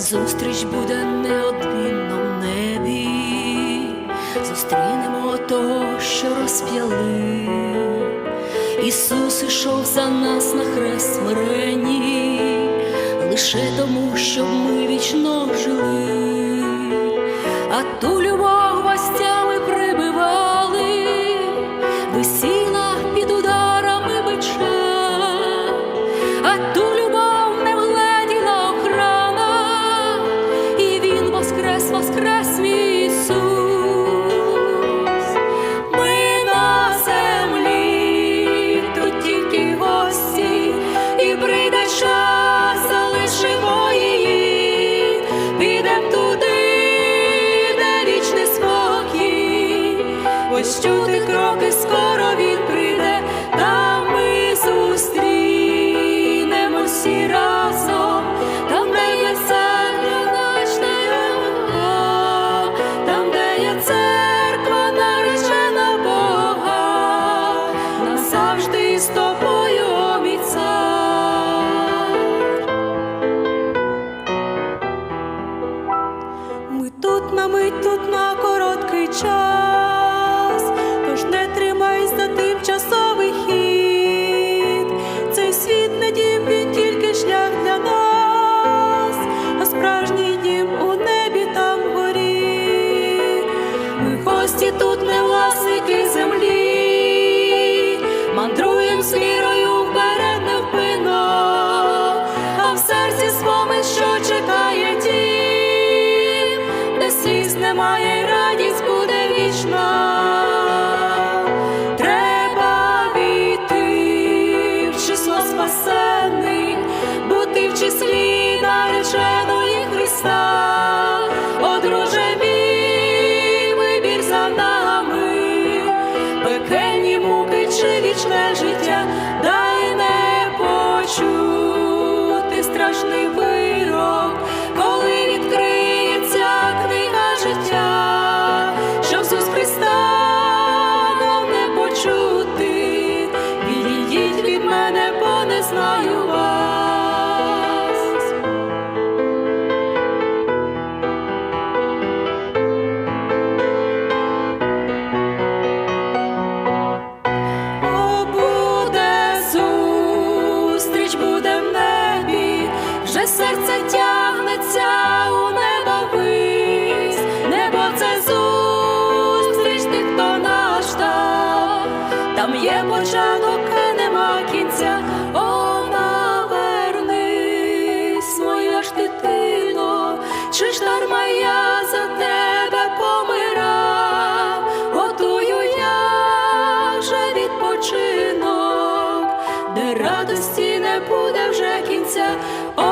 зустріч буде неодмінно в небі, зустрінемо того, що розп'яли. Ісус ішов за нас на хрест смирені, лише тому, щоб ми вічно жили, а ту з тобою обіцяв. Ми тут на мить, тут на короткий час, тож не тримайся тим тимчасовий немає, радість буде вічна. Треба війти в число спасених, бути в числі нареченої Христа, одруже мій вибір за нами, пекельні муки чи вічне життя, мене, бо не вас. О, буде зустріч, буде в небі, вже серце тягнеться у небо вись, небо це зустріч тих, хто наш там є початок, кінця. О, навернись, моя ж дитино, чи ж дарма я за тебе помирав, готую я вже відпочинок, де радості не буде вже кінця. О,